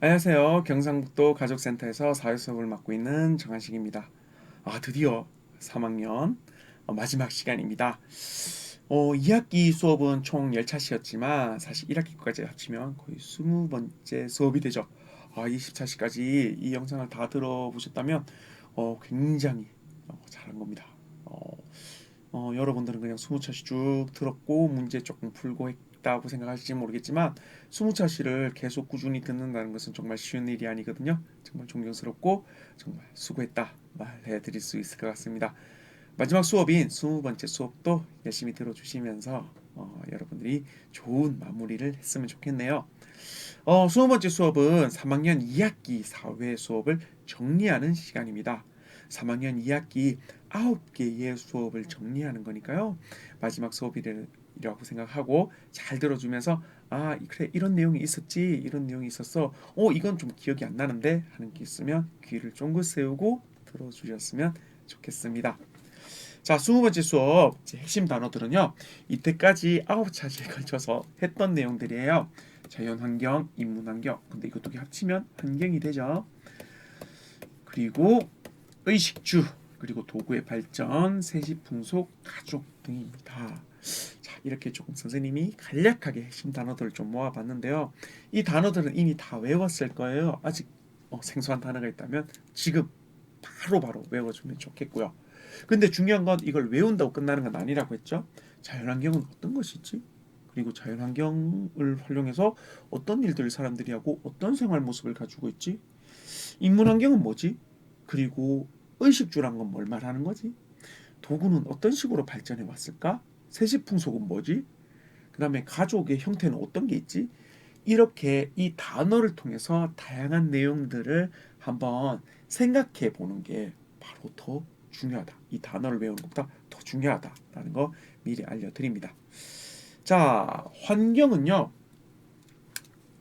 안녕하세요. 경상북도 가족센터에서 사회 수업을 맡고 있는 정한식입니다. 아, 드디어 3학년 어, 마지막 시간입니다. 어, 2학기 수업은 총 10차시였지만 사실 1학기까지 합치면 거의 20번째 수업이 되죠. 아, 20차시까지 이 영상을 다 들어보셨다면 어, 굉장히 어, 잘한 겁니다. 어, 어, 여러분들은 그냥 20차시 쭉 들었고 문제 조금 풀고 했 다고 생각하실지 모르겠지만 20차시를 계속 꾸준히 듣는다는 것은 정말 쉬운 일이 아니거든요. 정말 존경스럽고 정말 수고했다 말해 드릴 수 있을 것 같습니다. 마지막 수업인 20번째 수업도 열심히 들어주시면서 어, 여러분들이 좋은 마무리를 했으면 좋겠네요. 어, 20번째 수업은 3학년 2학기 사회 수업을 정리하는 시간입니다. 3학년 2학기 9개의 수업을 정리하는 거니까요. 마지막 수업이 라고 생각하고 잘 들어주면서 아 그래 이런 내용이 있었지 이런 내용이 있었어 어 이건 좀 기억이 안 나는데 하는 게 있으면 귀를 쫑긋 세우고 들어주셨으면 좋겠습니다. 자, 20번째 수업 이제 핵심 단어들은요. 이때까지 아홉 차례에 걸쳐서 했던 내용들이에요. 자연 환경, 인문 환경. 근데 이것도 합치면 환경이 되죠. 그리고 의식주, 그리고 도구의 발전, 세시 풍속, 가족 등입니다. 자, 이렇게 조금 선생님이 간략하게 핵심 단어들을 좀 모아봤는데요. 이 단어들은 이미 다 외웠을 거예요. 아직 어, 생소한 단어가 있다면 지금 바로바로 바로 외워주면 좋겠고요. 근데 중요한 건 이걸 외운다고 끝나는 건 아니라고 했죠. 자연환경은 어떤 것이지? 그리고 자연환경을 활용해서 어떤 일들을 사람들이 하고 어떤 생활 모습을 가지고 있지? 인문환경은 뭐지? 그리고 의식주란 건 뭘 말하는 거지? 도구는 어떤 식으로 발전해 왔을까? 세시풍속은 뭐지? 그 다음에 가족의 형태는 어떤 게 있지? 이렇게 이 단어를 통해서 다양한 내용들을 한번 생각해 보는 게 바로 더 중요하다. 이 단어를 외우는 것보다 더 중요하다라는 거 미리 알려드립니다. 자, 환경은요.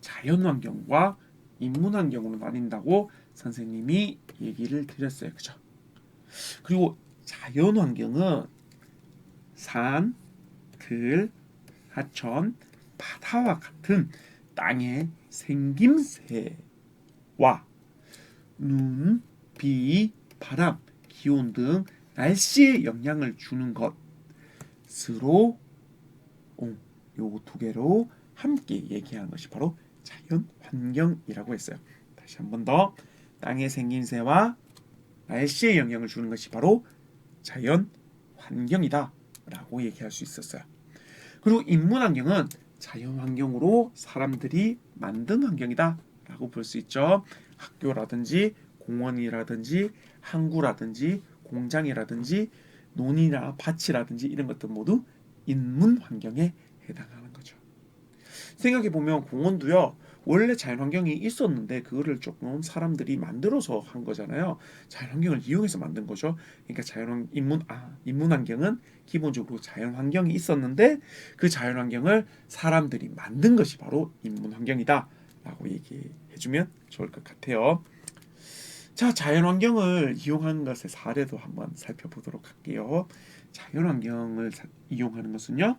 자연 환경과 인문 환경으로 나뉜다고 선생님이 얘기를 드렸어요. 그죠? 그리고 자연 환경은 산, 들, 하천, 바다와 같은 땅의 생김새와 눈, 비, 바람, 기온 등 날씨에 영향을 주는 것으로 어, 요거 두 개로 함께 얘기하는 것이 바로 자연 환경이라고 했어요. 다시 한 번 더. 땅의 생김새와 날씨에 영향을 주는 것이 바로 자연 환경이다 라고 얘기할 수 있었어요. 그리고 인문 환경은 자연 환경으로 사람들이 만든 환경이다 라고 볼 수 있죠. 학교라든지 공원이라든지 항구라든지 공장이라든지 논이나 밭이라든지 이런 것들 모두 인문 환경에 해당하는 거죠. 생각해 보면 공원도요. 원래 자연 환경이 있었는데 그거를 조금 사람들이 만들어서 한 거잖아요. 자연 환경을 이용해서 만든 거죠. 그러니까 자연 인문 아 인문 환경은 기본적으로 자연 환경이 있었는데 그 자연 환경을 사람들이 만든 것이 바로 인문 환경이다라고 얘기해 주면 좋을 것 같아요. 자, 자연환경을 이용하는 것의 사례도 한번 살펴보도록 할게요. 자연환경을 이용하는 것은요,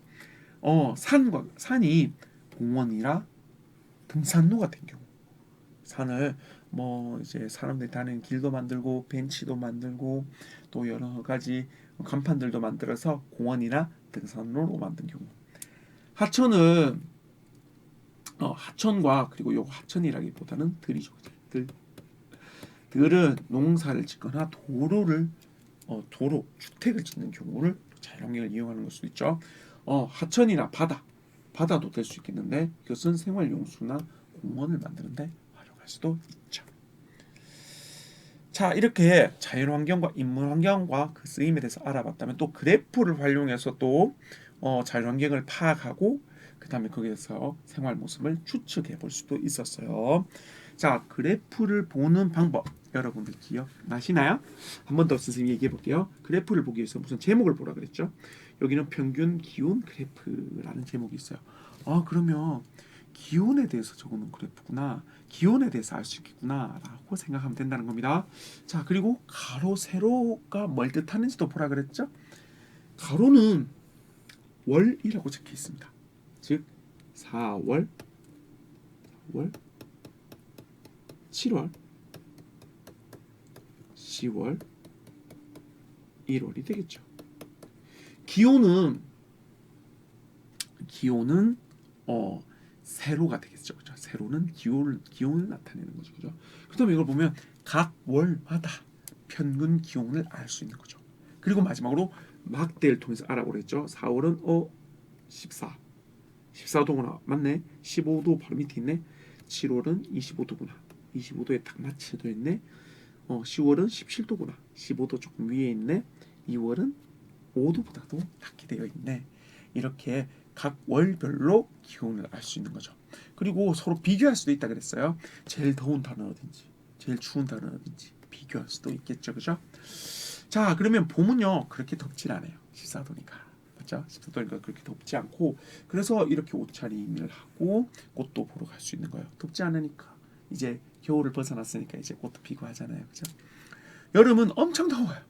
어, 산과 산이 공원이라 등산로 같은 경우, 산을 뭐 이제 사람들이 다니는 길도 만들고 벤치도 만들고 또 여러 가지 간판들도 만들어서 공원이나 등산로로 만든 경우, 하천은 어, 하천과 그리고 요 하천이라기보다는 들이죠, 들. 들은 농사를 짓거나 도로를 어, 도로 주택을 짓는 경우를 자연환경을 이용하는 걸 수도 있죠. 어, 하천이나 바다 바다도 될 수 있겠는데 이것은 생활용수나 공원을 만드는데 활용할 수도 있죠. 자 이렇게 자연환경과 인문환경과 그 쓰임에 대해서 알아봤다면 또 그래프를 활용해서 또 어, 자연환경을 파악하고 그 다음에 거기에서 생활 모습을 추측해 볼 수도 있었어요. 자 그래프를 보는 방법 여러분들 기억나시나요? 한 번 더 선생님이 얘기해 볼게요. 그래프를 보기 위해서 무슨 제목을 보라 그랬죠? 여기는 평균 기온 그래프라는 제목이 있어요. 아 그러면 기온에 대해서 적어놓은 그래프구나. 기온에 대해서 알 수 있겠구나라고 생각하면 된다는 겁니다. 자 그리고 가로 세로가 뭘 뜻하는지도 보라 그랬죠? 가로는 월이라고 적혀 있습니다. 즉 4월, 4월, 7월, 10월, 1월이 되겠죠. 기온은 기온은 어 세로가 되겠죠. 그죠? 세로는 기온을 기온을 나타내는 거죠. 그죠? 그다음에 이걸 보면 각 월마다 평균 기온을 알 수 있는 거죠. 그리고 마지막으로 막대를 통해서 알아보랬죠. 4월은 어 14. 14도구나. 맞네. 15도 바로 밑에 있네. 7월은 25도구나. 25도에 딱 맞춰져 있네. 어 10월은 17도구나. 15도 조금 위에 있네. 2월은 5도보다도 낮게 되어 있네. 이렇게 각 월별로 기온을 알 수 있는 거죠. 그리고 서로 비교할 수도 있다 그랬어요. 제일 더운 달은 어딘지, 제일 추운 달은 어딘지 비교할 수도 있겠죠, 그죠? 자, 그러면 봄은요 그렇게 덥진 않아요. 14도니까. 맞죠? 14도니까 그렇게 덥지 않고 그래서 이렇게 옷차림을 하고 꽃도 보러 갈 수 있는 거예요. 덥지 않으니까 이제 겨울을 벗어났으니까 이제 꽃도 피고 하잖아요, 그죠? 여름은 엄청 더워요.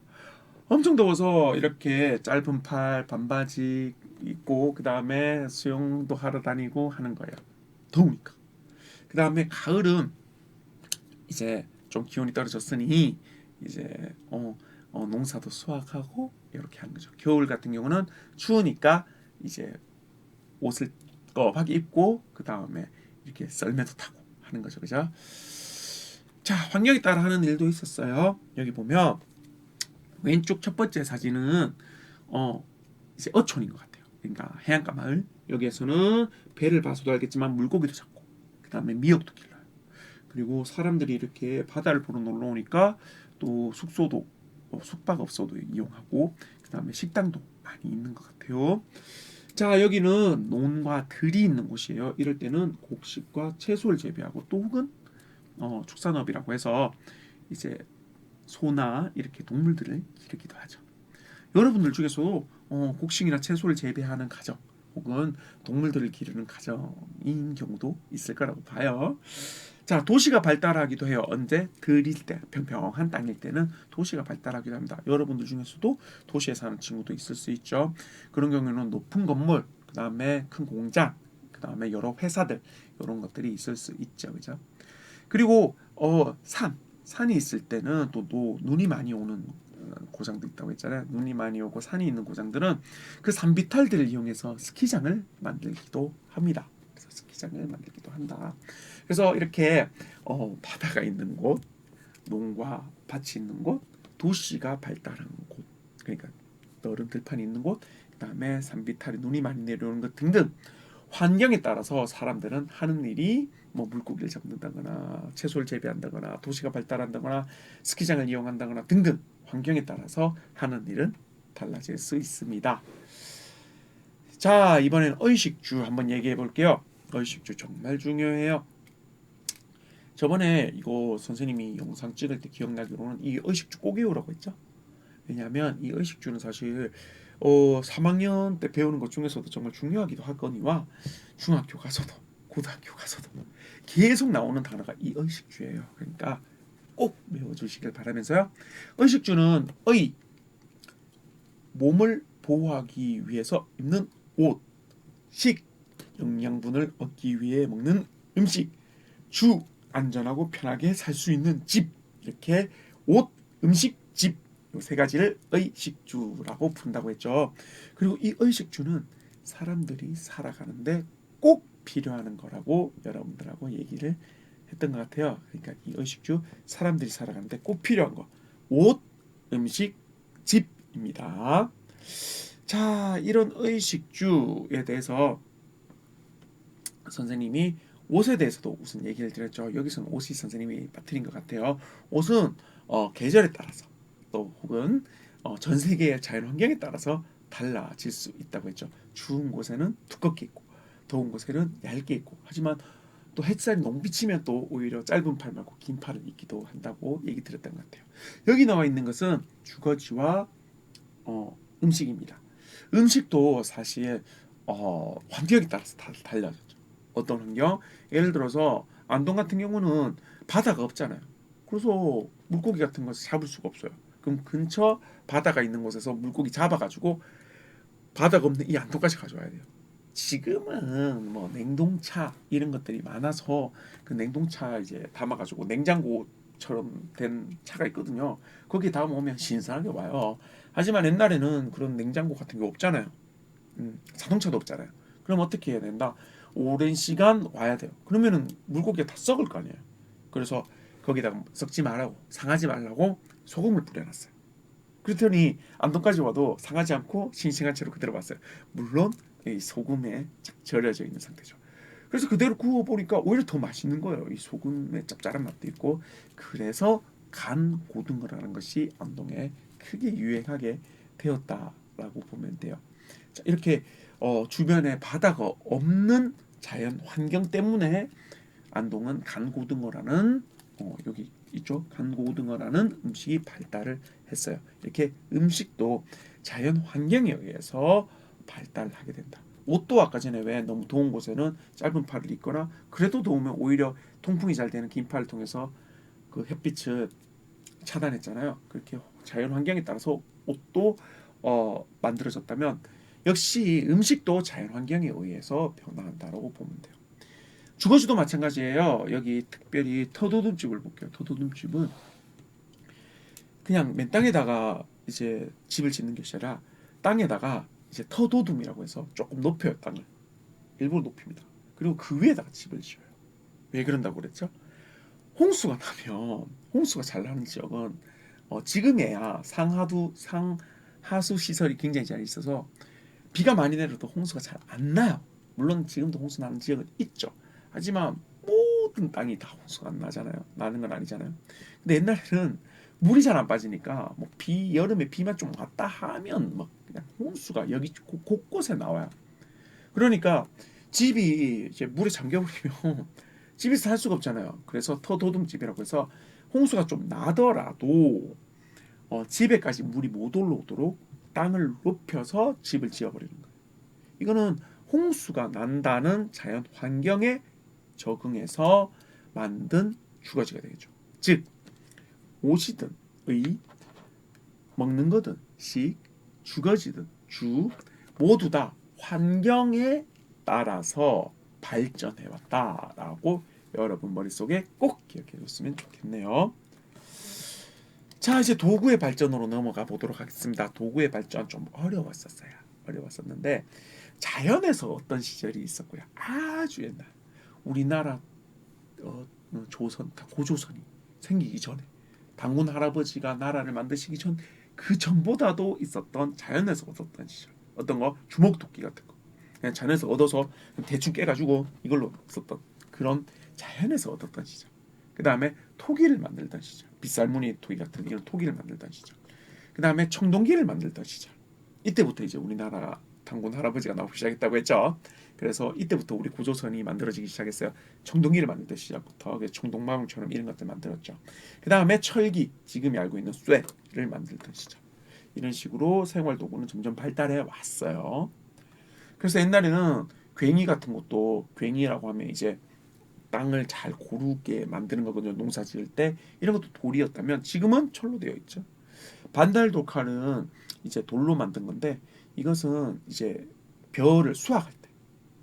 엄청 더워서 이렇게 짧은 팔 반바지 입고 그 다음에 수영도 하러 다니고 하는 거예요. 더우니까. 그 다음에 가을은 이제 좀 기온이 떨어졌으니 이제 어, 어, 농사도 수확하고 이렇게 하는 거죠. 겨울 같은 경우는 추우니까 이제 옷을 꺼하게 입고 그 다음에 이렇게 썰매도 타고 하는 거죠, 그죠? 자, 환경에 따라 하는 일도 있었어요. 여기 보면 왼쪽 첫 번째 사진은 어 이제 어촌인 것 같아요. 그러니까 해안가 마을 여기에서는 배를 봐서도 알겠지만 물고기도 잡고 그 다음에 미역도 길러요. 그리고 사람들이 이렇게 바다를 보러 놀러 오니까 또 숙소도 어, 숙박업소도 이용하고 그 다음에 식당도 많이 있는 것 같아요. 자 여기는 논과 들이 있는 곳이에요. 이럴 때는 곡식과 채소를 재배하고 또 혹은 어, 축산업이라고 해서 이제 소나 이렇게 동물들을 기르기도 하죠. 여러분들 중에서도 어, 곡식이나 채소를 재배하는 가정 혹은 동물들을 기르는 가정인 경우도 있을 거라고 봐요. 자, 도시가 발달하기도 해요. 언제? 들일 때, 평평한 땅일 때는 도시가 발달하기도 합니다. 여러분들 중에서도 도시에 사는 친구도 있을 수 있죠. 그런 경우에는 높은 건물, 그 다음에 큰 공장, 그 다음에 여러 회사들 이런 것들이 있을 수 있죠, 그죠? 그리고 어, 산, 산이 있을 때는 또 노, 눈이 많이 오는 어, 고장도 있다고 했잖아요. 눈이 많이 오고 산이 있는 고장들은 그 산비탈들을 이용해서 스키장을 만들기도 합니다. 그래서 스키장을 만들기도 한다. 그래서 이렇게 어, 바다가 있는 곳, 농과 밭이 있는 곳, 도시가 발달한 곳, 그러니까 너른 들판이 있는 곳, 그다음에 산비탈이 눈이 많이 내려오는 것 등등 환경에 따라서 사람들은 하는 일이 뭐 물고기를 잡는다거나 채소를 재배한다거나 도시가 발달한다거나 스키장을 이용한다거나 등등 환경에 따라서 하는 일은 달라질 수 있습니다. 자 이번엔 의식주 한번 얘기해 볼게요. 의식주 정말 중요해요. 저번에 이거 선생님이 영상 찍을 때 기억나기로는 이 의식주 꼭 외우라고 했죠. 왜냐하면 이 의식주는 사실 어 3학년 때 배우는 것 중에서도 정말 중요하기도 하거니와 중학교 가서도 고등학교 가서도 계속 나오는 단어가 이 의식주예요. 그러니까 꼭 외워주시길 바라면서요. 의식주는 의 몸을 보호하기 위해서 입는 옷, 식 영양분을 얻기 위해 먹는 음식, 주 안전하고 편하게 살 수 있는 집 이렇게 옷, 음식, 집이세 가지를 의식주라고 푼다고 했죠. 그리고 이 의식주는 사람들이 살아가는데 꼭 필요한 거라고 여러분들하고 얘기를 했던 것 같아요. 그러니까 이 의식주 사람들이 살아가는데 꼭 필요한 거 옷, 음식, 집입니다. 자, 이런 의식주에 대해서 선생님이 옷에 대해서도 우선 얘기를 드렸죠. 여기서는 옷이 선생님이 빠뜨린 것 같아요. 옷은 어, 계절에 따라서 또 혹은 어, 전 세계의 자연 환경에 따라서 달라질 수 있다고 했죠. 추운 곳에는 두껍게 입고 더운 곳에는 얇게 입고 하지만 또 햇살이 너무 비치면 또 오히려 짧은 팔 말고 긴 팔을 입기도 한다고 얘기 드렸던 것 같아요. 여기 나와 있는 것은 주거지와 어, 음식입니다. 음식도 사실 어, 환경에 따라서 다 달라졌죠. 어떤 환경? 예를 들어서 안동 같은 경우는 바다가 없잖아요. 그래서 물고기 같은 것을 잡을 수가 없어요. 그럼 근처 바다가 있는 곳에서 물고기 잡아가지고 바다가 없는 이 안동까지 가져와야 돼요. 지금은 뭐 냉동차 이런 것들이 많아서 그 냉동차 이제 담아가지고 냉장고처럼 된 차가 있거든요. 거기에 담아오면 신선하게 와요. 하지만 옛날에는 그런 냉장고 같은 게 없잖아요. 음, 자동차도 없잖아요. 그럼 어떻게 해야 된다? 오랜 시간 와야 돼요. 그러면은 물고기가 다 썩을 거 아니에요. 그래서 거기다가 썩지 말라고 상하지 말라고 소금을 뿌려놨어요. 그랬더니 안동까지 와도 상하지 않고 싱싱한 채로 그대로 왔어요. 물론 이 소금에 착 절여져 있는 상태죠. 그래서 그대로 구워 보니까 오히려 더 맛있는 거예요. 이 소금의 짭짤한 맛도 있고 그래서 간 고등어라는 것이 안동에 크게 유행하게 되었다라고 보면 돼요. 자, 이렇게 어, 주변에 바다가 없는 자연 환경 때문에 안동은 간 고등어라는 어, 여기 있죠 간 고등어라는 음식이 발달을 했어요. 이렇게 음식도 자연 환경에 의해서 발달하게 된다. 옷도 아까 전에 왜 너무 더운 곳에는 짧은 팔을 입거나 그래도 더우면 오히려 통풍이 잘 되는 긴 팔을 통해서 그 햇빛을 차단했잖아요. 그렇게 자연 환경에 따라서 옷도 어, 만들어졌다면 역시 음식도 자연 환경에 의해서 변화한다라고 보면 돼요. 주거지도 마찬가지예요. 여기 특별히 터도둠집을 볼게요. 터도둠집은 그냥 맨 땅에다가 이제 집을 짓는 것이 아니라 땅에다가 이제 터도둠이라고 해서 조금 높여요 땅을 일부러 높입니다. 그리고 그 위에다가 집을 지어요. 왜 그런다고 그랬죠? 홍수가 나면 홍수가 잘 나는 지역은 어, 지금에야 상하두 상하수 시설이 굉장히 잘 있어서 비가 많이 내려도 홍수가 잘 안 나요. 물론 지금도 홍수 나는 지역은 있죠. 하지만 모든 땅이 다 홍수가 안 나잖아요. 나는 건 아니잖아요. 근데 옛날에는 물이 잘 안 빠지니까 뭐 비 여름에 비만 좀 왔다 하면 막 그냥 홍수가 여기 곳- 곳곳에 나와요. 그러니까 집이 이제 물에 잠겨버리면 집에서 살 수가 없잖아요. 그래서 터도둠집이라고 해서 홍수가 좀 나더라도 어, 집에까지 물이 못 올라오도록 땅을 높여서 집을 지어버리는 거예요. 이거는 홍수가 난다는 자연 환경에 적응해서 만든 주거지가 되겠죠. 즉 옷이든 의, 먹는 거든 식, 주거지든 주 모두 다 환경에 따라서 발전해 왔다라고 여러분 머릿속에 꼭 기억해 뒀으면 좋겠네요. 자, 이제 도구의 발전으로 넘어가 보도록 하겠습니다. 도구의 발전 좀 어려웠었어요. 어려웠었는데 자연에서 어떤 시절이 있었고요. 아주 옛날 우리나라 어, 조선 고조선이 생기기 전에 당군 할아버지가 나라를 만드시기 전 그 전보다도 있었던 자연에서 얻었던 시절. 어떤 거? 주먹토끼 같은 거. 그냥 자연에서 얻어서 대충 깨가지고 이걸로 썼던 그런 자연에서 얻었던 시절. 그 다음에 토기를 만들던 시절. 빗살무늬 토기 같은 이런 토기를 만들던 시절. 그 다음에 청동기를 만들던 시절. 이때부터 이제 우리나라 당군 할아버지가 나오기 시작했다고 했죠. 그래서 이때부터 우리 구조선이 만들어지기 시작했어요. 청동기를 만들던 시작부터 그 청동마음처럼 이런 것들 만들었죠. 그 다음에 철기 지금이 알고 있는 쇠를 만들던 시절. 이런 식으로 생활 도구는 점점 발달해 왔어요. 그래서 옛날에는 괭이 같은 것도 괭이라고 하면 이제 땅을 잘 고르게 만드는 거거든요. 농사 지을 때. 이런 것도 돌이었다면 지금은 철로 되어 있죠. 반달 돌칼은 이제 돌로 만든 건데 이것은 이제 벼를 수확할 때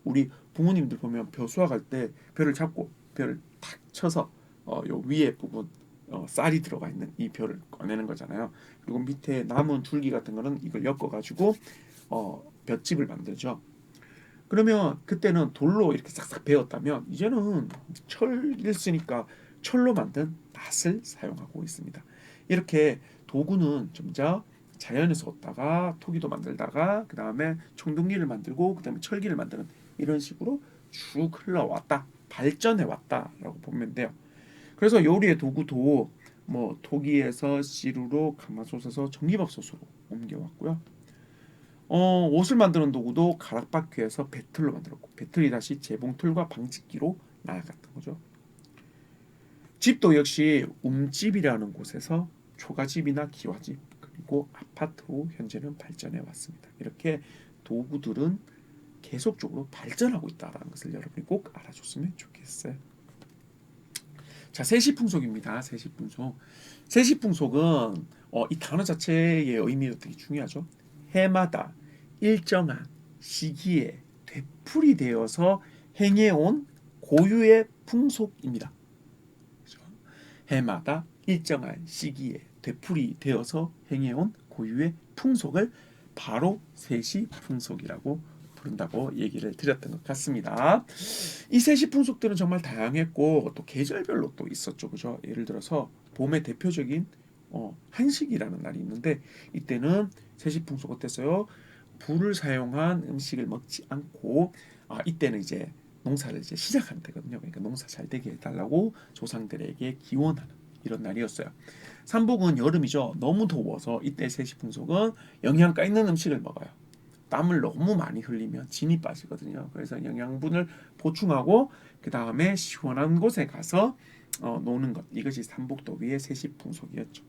우리 부모님들 보면 벼 수확할 때 벼를 잡고 벼를 탁 쳐서 어, 요 위에 부분 어, 쌀이 들어가 있는 이 벼를 꺼내는 거잖아요. 그리고 밑에 남은 줄기 같은 거는 이걸 엮어 가지고 어, 볏집을 만들죠. 그러면 그때는 돌로 이렇게 싹싹 베었다면 이제는 철을 쓰니까 철로 만든 낫을 사용하고 있습니다. 이렇게 도구는 점점 자연에서 얻다가 토기도 만들다가 그 다음에 청동기를 만들고 그 다음에 철기를 만드는 이런 식으로 쭉 흘러왔다 발전해 왔다라고 보면 돼요. 그래서 요리의 도구도 뭐 토기에서 씨루로 가마솥에서 전기밥솥으로 옮겨왔고요. 어, 옷을 만드는 도구도 가락바퀴에서 배틀로 만들었고 배틀이 다시 재봉틀과 방직기로 나아갔던 거죠. 집도 역시 움집이라는 곳에서 초가집이나 기와집 그리고 아파트로 현재는 발전해 왔습니다. 이렇게 도구들은 계속적으로 발전하고 있다는 것을 여러분이 꼭 알아줬으면 좋겠어요. 자, 세시풍속입니다. 세시풍속. 세시풍속은 어, 이 단어 자체의 의미도 되게 중요하죠. 해마다 일정한 시기에 되풀이 되어서 행해온 고유의 풍속입니다. 그죠? 해마다 일정한 시기에 되풀이 되어서 행해온 고유의 풍속을 바로 세시 풍속이라고 부른다고 얘기를 드렸던 것 같습니다. 이 세시 풍속들은 정말 다양했고 또 계절별로 또 있었죠, 그죠? 예를 들어서 봄의 대표적인 어, 한식이라는 날이 있는데 이때는 세시 풍속 어땠어요? 불을 사용한 음식을 먹지 않고 아, 이때는 이제 농사를 이제 시작하는 때거든요. 그러니까 농사 잘 되게 해달라고 조상들에게 기원하는 이런 날이었어요. 삼복은 여름이죠. 너무 더워서 이때 세시풍속은 영양가 있는 음식을 먹어요. 땀을 너무 많이 흘리면 진이 빠지거든요. 그래서 영양분을 보충하고 그 다음에 시원한 곳에 가서 어, 노는 것 이것이 삼복도비의 세시풍속이었죠.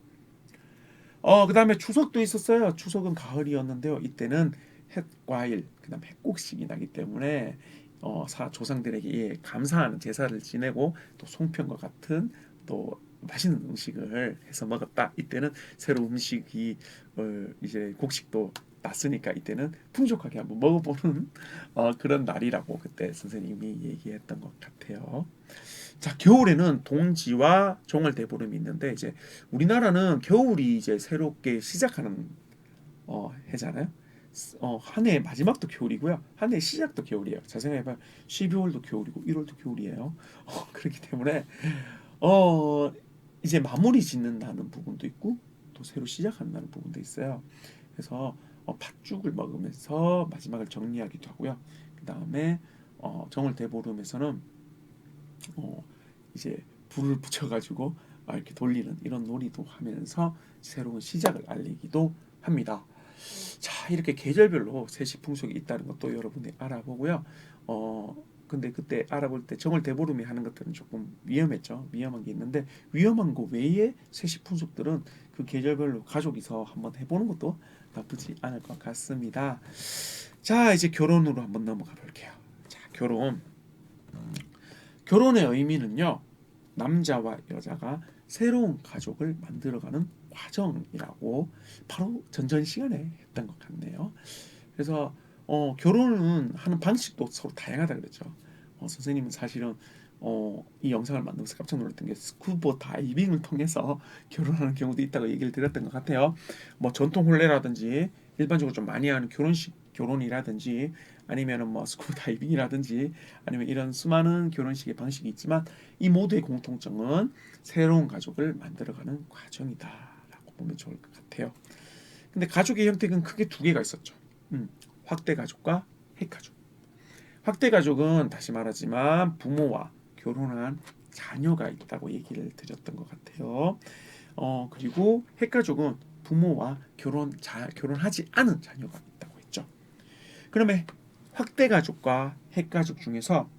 어, 그 다음에 추석도 있었어요. 추석은 가을이었는데요. 이때는 햇과일, 그 다음 햇곡식이 나기 때문에 어, 사, 조상들에게 예, 감사하는 제사를 지내고 또 송편과 같은 또 맛있는 음식을 해서 먹었다. 이때는 새로 음식이 어, 이제 곡식도 났으니까 이때는 풍족하게 한번 먹어보는 어, 그런 날이라고 그때 선생님이 얘기했던 것 같아요. 자 겨울에는 동지와 종을 대보름이 있는데 이제 우리나라는 겨울이 이제 새롭게 시작하는 어, 해잖아요. 어, 한해 마지막도 겨울이고요. 한해 시작도 겨울이에요. 자 생각해봐요. 12월도 겨울이고 1월도 겨울이에요. 어, 그렇기 때문에 어, 이제 마무리 짓는다는 부분도 있고 또 새로 시작한다는 부분도 있어요. 그래서 어, 팥죽을 먹으면서 마지막을 정리하기도 하고요. 그 다음에 어, 정월 대보름에서는 어, 이제 불을 붙여가지고 아, 이렇게 돌리는 이런 놀이도 하면서 새로운 시작을 알리기도 합니다. 자 이렇게 계절별로 세시 풍속이 있다는 것도 여러분이 알아보고요. 어 근데 그때 알아볼 때 정월 대보름이 하는 것들은 조금 위험했죠. 위험한 게 있는데 위험한 거 외에 세시 풍속들은 그 계절별로 가족이서 한번 해보는 것도 나쁘지 않을 것 같습니다. 자 이제 결혼으로 한번 넘어가 볼게요. 자 결혼 결혼의 의미는요 남자와 여자가 새로운 가족을 만들어가는 과정이라고 바로 전전 시간에 했던 것 같네요. 그래서 어, 결혼은 하는 방식도 서로 다양하다 그랬죠. 어, 선생님은 사실은 어, 이 영상을 만들면서 깜짝 놀랐던 게 스쿠버 다이빙을 통해서 결혼하는 경우도 있다고 얘기를 드렸던 것 같아요. 뭐 전통 혼례라든지 일반적으로 좀 많이 하는 결혼식 결혼이라든지 아니면은 뭐 스쿠버 다이빙이라든지 아니면 이런 수많은 결혼식의 방식이 있지만 이 모두의 공통점은 새로운 가족을 만들어가는 과정이다라고 보면 좋을 것 같아요. 근데 가족의 형태는 크게 두 개가 있었죠. 음, 확대 가족과 핵 가족. 확대 가족은 다시 말하지만 부모와 결혼한 자녀가 있다고 얘기를 드렸던 것 같아요. 어 그리고 핵 가족은 부모와 결혼 자 결혼하지 않은 자녀가 있다고 했죠. 그러면 확대 가족과 핵 가족 중에서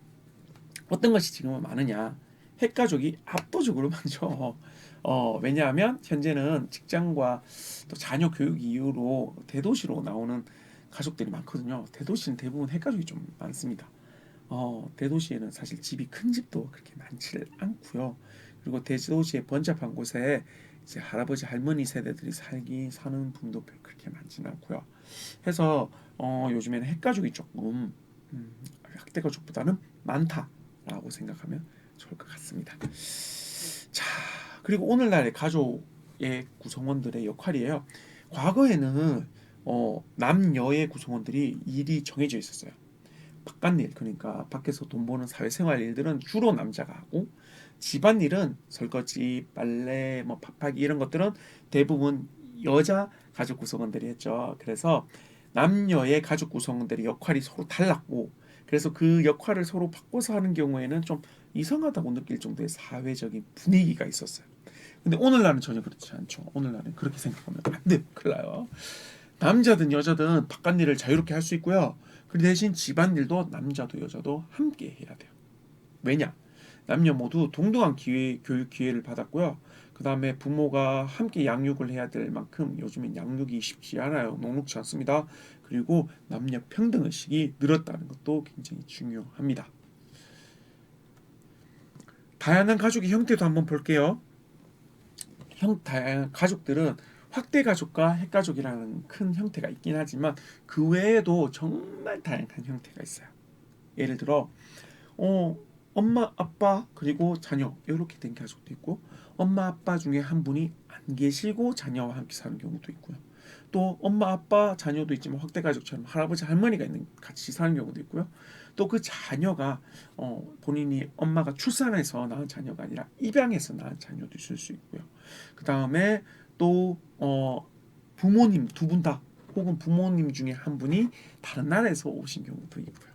어떤 것이 지금은 많으냐? 핵 가족이 압도적으로 많죠. 어, 왜냐하면 현재는 직장과 또 자녀 교육 이유로 대도시로 나오는 가족들이 많거든요. 대도시는 대부분 핵가족이 좀 많습니다. 어, 대도시에는 사실 집이 큰 집도 그렇게 많지를 않고요. 그리고 대도시의 번잡한 곳에 이제 할아버지 할머니 세대들이 살기 사는 분도 그렇게 많지는 않고요. 해서 어, 요즘에는 핵가족이 조금 음, 학대 가족보다는 많다라고 생각하면 좋을 것 같습니다. 자, 그리고 오늘날의 가족의 구성원들의 역할이에요. 과거에는 어, 남녀의 구성원들이 일이 정해져 있었어요. 바깥일 그러니까 밖에서 돈 버는 사회생활 일들은 주로 남자가 하고 집안일은 설거지, 빨래, 뭐 밥하기 이런 것들은 대부분 여자 가족 구성원들이 했죠. 그래서 남녀의 가족 구성원들의 역할이 서로 달랐고 그래서 그 역할을 서로 바꿔서 하는 경우에는 좀 이상하다고 느낄 정도의 사회적인 분위기가 있었어요. 근데 오늘날은 전혀 그렇지 않죠. 오늘날은 그렇게 생각하면 안 돼. 큰일 나요. 남자든 여자든 바깥일을 자유롭게 할 수 있고요. 그 대신 집안일도 남자도 여자도 함께 해야 돼요. 왜냐? 남녀 모두 동등한 기회, 교육 기회를 받았고요. 그 다음에 부모가 함께 양육을 해야 될 만큼 요즘엔 양육이 쉽지 않아요. 녹록지 않습니다. 그리고 남녀 평등 의식이 늘었다는 것도 굉장히 중요합니다. 다양한 가족의 형태도 한번 볼게요. 형 다양한 가족들은 확대 가족과 핵가족이라는 큰 형태가 있긴 하지만 그 외에도 정말 다양한 형태가 있어요. 예를 들어 어 엄마 아빠 그리고 자녀 이렇게 된 가족도 있고 엄마 아빠 중에 한 분이 안 계시고 자녀와 함께 사는 경우도 있고요. 또 엄마 아빠 자녀도 있지만 확대 가족처럼 할아버지 할머니가 있는 같이 사는 경우도 있고요. 또 그 자녀가 어 본인이 엄마가 출산해서 낳은 자녀가 아니라 입양해서 낳은 자녀도 있을 수 있고요. 그 다음에 또 어 부모님 두 분 다 혹은 부모님 중에 한 분이 다른 나라에서 오신 경우도 있고요.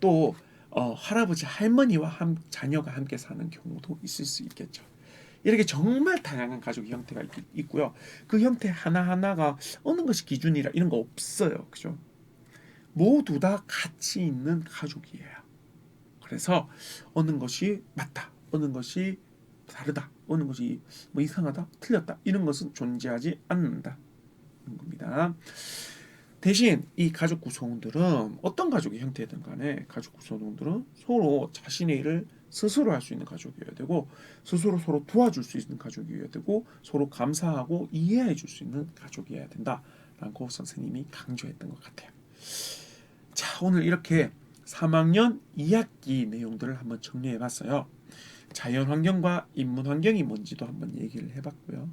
또 어, 할아버지 할머니와 함, 자녀가 함께 사는 경우도 있을 수 있겠죠. 이렇게 정말 다양한 가족 형태가 있, 있고요. 그 형태 하나 하나가 어느 것이 기준이라 이런 거 없어요. 그죠? 모두 다 가치 있는 가족이에요. 그래서 어느 것이 맞다, 어느 것이 다르다, 어느 것이 뭐 이상하다, 틀렸다 이런 것은 존재하지 않는다. 는 겁니다. 대신 이 가족 구성원들은 어떤 가족의 형태든 간에 가족 구성원들은 서로 자신의 일을 스스로 할 수 있는 가족이어야 되고 스스로 서로 도와줄 수 있는 가족이어야 되고 서로 감사하고 이해해 줄 수 있는 가족이어야 된다라고 선생님이 강조했던 것 같아요. 자 오늘 이렇게 3학년 2학기 내용들을 한번 정리해 봤어요. 자연 환경과 인문 환경이 뭔지도 한번 얘기를 해봤고요.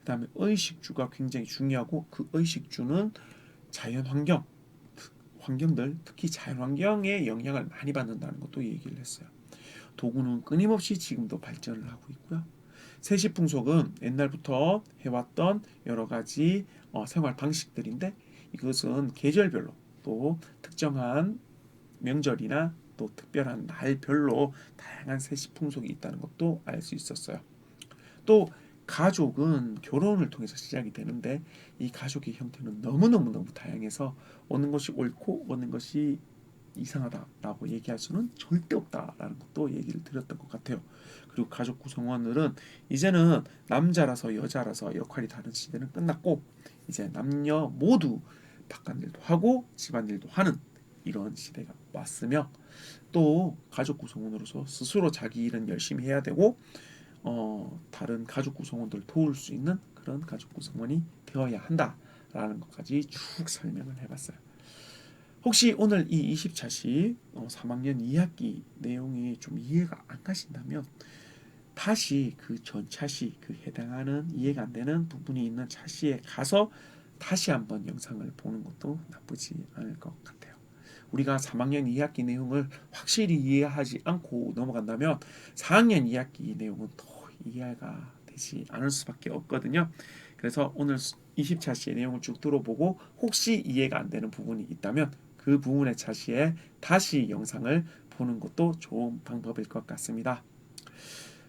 그 다음에 의식주가 굉장히 중요하고 그 의식주는 자연 환경 환경들 특히 자연 환경에 영향을 많이 받는다는 것도 얘기를 했어요. 도구는 끊임없이 지금도 발전을 하고 있고요. 세시 풍속은 옛날부터 해왔던 여러 가지 어, 생활 방식들인데 이것은 계절별로 또 특정한 명절이나 또 특별한 날별로 다양한 세시 풍속이 있다는 것도 알 수 있었어요. 또 가족은 결혼을 통해서 시작이 되는데 이 가족의 형태는 너무너무 너무 다양해서 어느 것이 옳고 어느 것이 이상하다라고 얘기할 수는 절대 없다라는 것도 얘기를 드렸던 것 같아요. 그리고 가족 구성원들은 이제는 남자라서 여자라서 역할이 다른 시대는 끝났고 이제 남녀 모두 바깥일도 하고 집안일도 하는 이런 시대가 왔으며 또 가족 구성원으로서 스스로 자기 일은 열심히 해야 되고 어, 다른 가족 구성원들 도울 수 있는 그런 가족 구성원이 되어야 한다라는 것까지 쭉 설명을 해봤어요. 혹시 오늘 이 20차시 어, 3학년 2학기 내용이 좀 이해가 안 가신다면 다시 그 전 차시 그 해당하는 이해가 안 되는 부분이 있는 차시에 가서 다시 한번 영상을 보는 것도 나쁘지 않을 것 같아요. 우리가 3학년 2학기 내용을 확실히 이해하지 않고 넘어간다면 4학년 2학기 내용은 더 이해가 되지 않을 수밖에 없거든요. 그래서 오늘 20차 시의 내용을 쭉 들어보고 혹시 이해가 안 되는 부분이 있다면 그 부분의 차시에 다시 영상을 보는 것도 좋은 방법일 것 같습니다.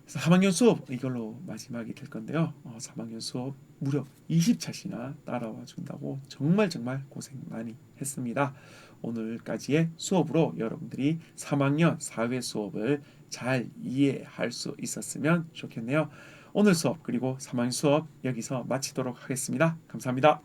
3학년 수업 이걸로 마지막이 될 건데요. 어, 3학년 수업 무려 20차시나 따라와 준다고 정말 정말 고생 많이 했습니다. 오늘까지의 수업으로 여러분들이 3학년 사회 수업을 잘 이해할 수 있었으면 좋겠네요. 오늘 수업 그리고 3학년 수업 여기서 마치도록 하겠습니다. 감사합니다.